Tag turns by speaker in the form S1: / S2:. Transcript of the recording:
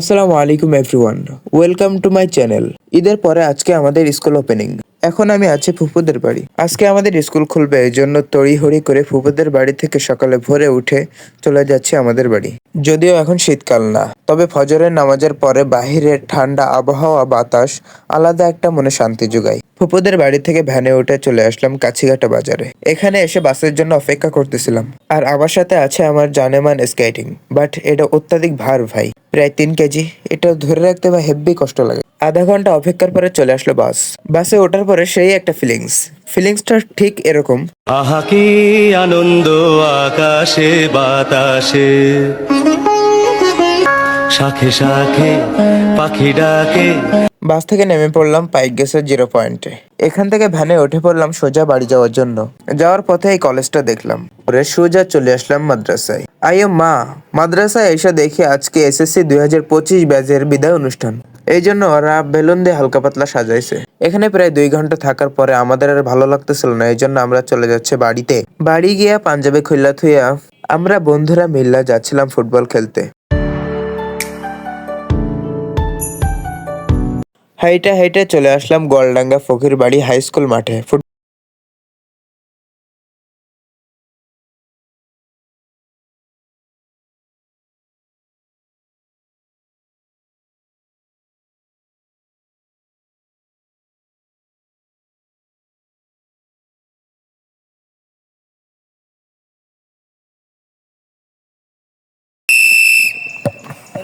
S1: আসসালামু আলাইকুম everyone. Welcome to my channel. ঈদের পরে আজকে আমাদের স্কুল ওপেনিং। এখন আমি আছি ফুপুদের বাড়ি। আজকে আমাদের স্কুল খুলবে, এই জন্য তড়িহড়ি করে ফুপুদের বাড়ি থেকে সকালে ভোরে উঠে চলে যাচ্ছে আমাদের বাড়ি। যদিও এখন শীতকাল না, তবে ফজরের নামাজের পরে বাহিরের ঠান্ডা আবহাওয়া বাতাস আলাদা একটা মনে শান্তি যোগায়। ফুপুদের বাড়ি থেকে ভ্যানে উঠে চলে আসলাম কাছিঘাটা বাজারে। এখানে এসে বাসের জন্য অপেক্ষা করতেছিলাম। আর আমার সাথে আছে আমার জানেমান স্কেটিং, বাট এটা অত্যাধিক ভার ভাই। প্রায় তিন কেজি। এটা ধরে রাখতে বা হেভি কষ্ট লাগে। আধা ঘণ্টা অপেক্ষার পরে চলে আসলো বাস। বাসে ওঠার পরে সেই একটা ফিলিংস ফিলিংসটা ঠিক এরকম।
S2: আহা, কি আনন্দ আকাশে, বাতাসে। শাখে শাখে পাখি ডাকে।
S1: বাস থেকে নেমে পড়লাম পাইক গেসের জিরো পয়েন্টে। এখান থেকে ভ্যানে উঠে পড়লাম সোজা বাড়ি যাওয়ার জন্য। যাওয়ার পথে এই কলেজটা দেখলাম। পরে সোজা চলে আসলাম মাদ্রাসায়। আইও মা, মাদ্রাসায় এসে দেখি আজকে এসএসসি দুই হাজার পঁচিশ ব্যাচের বিদায় অনুষ্ঠান। এই জন্য ওরা বেলুন দিয়ে হালকা পাতলা সাজাইছে। এখানে প্রায় দুই ঘণ্টা থাকার পরে আমাদের আর ভালো লাগতেছিল না, এই জন্য আমরা চলে যাচ্ছে বাড়িতে। বাড়ি গিয়া পাঞ্জাবে খুললা থুইয়া আমরা বন্ধুরা মিল্লা যাচ্ছিলাম ফুটবল খেলতে। হাইটা হাইটে চলে আসলাম গোয়ালডাঙ্গা ফকির বাড়ি হাই স্কুল মাঠে।